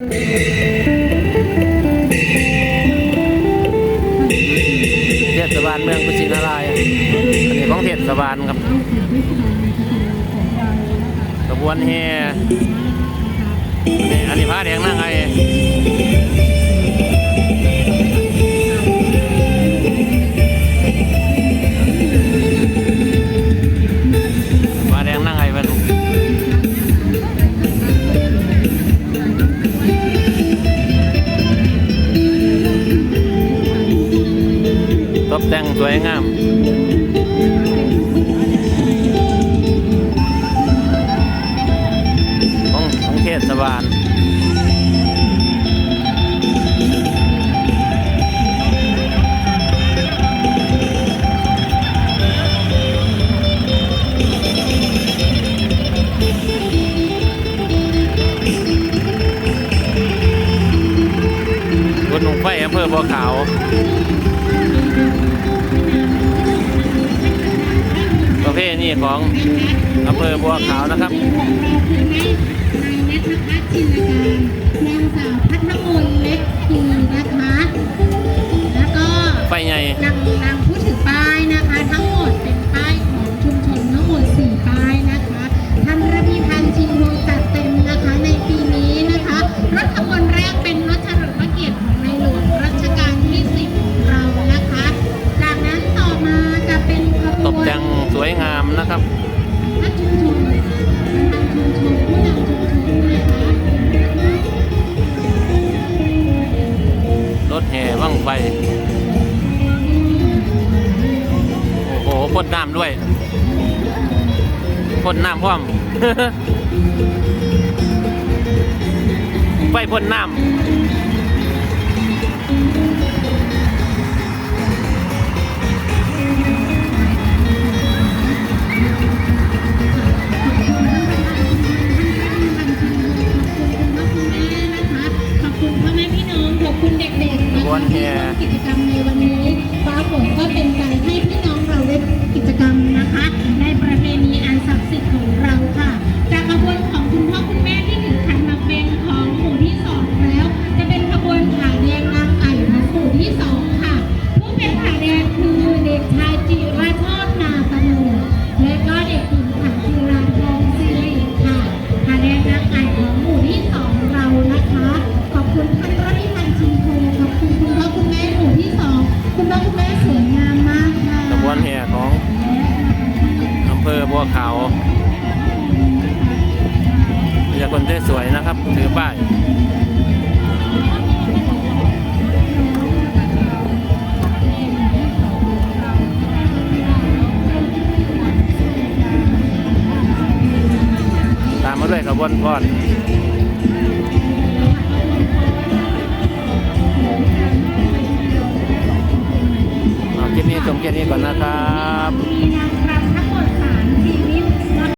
เทศบาลเมืองกุชินารายอันนี้ของเทศบาลครับกระบวนแห่นี่อันนี้พระแดงนั่งไง แต่งสวยงามของของเทศบาลบนหนุ่งไฟอำเภอบัวขาว นี้ของอำเภอบัวขาวนะครับแม่นายนัทพัฒน์จินตการนางสาวพัฒนมนต์เล็กดีนะ วยงามนะครับรถแห่บ้างไฟโอ้โหพ่นน้ำด้วยพ่นน้ำพร้อมไฟพ่นน้ำ อนแอร์กิจกรรมในวันนี้ฟ้าฝนก็เป็นการให้ ภอบัวขาวมีแต่คนสวยนะครับ ถือป้ายตามมาด้วยขบวนพอดเอาคลิปนี้จบแค่นี้ก่อนนะครับ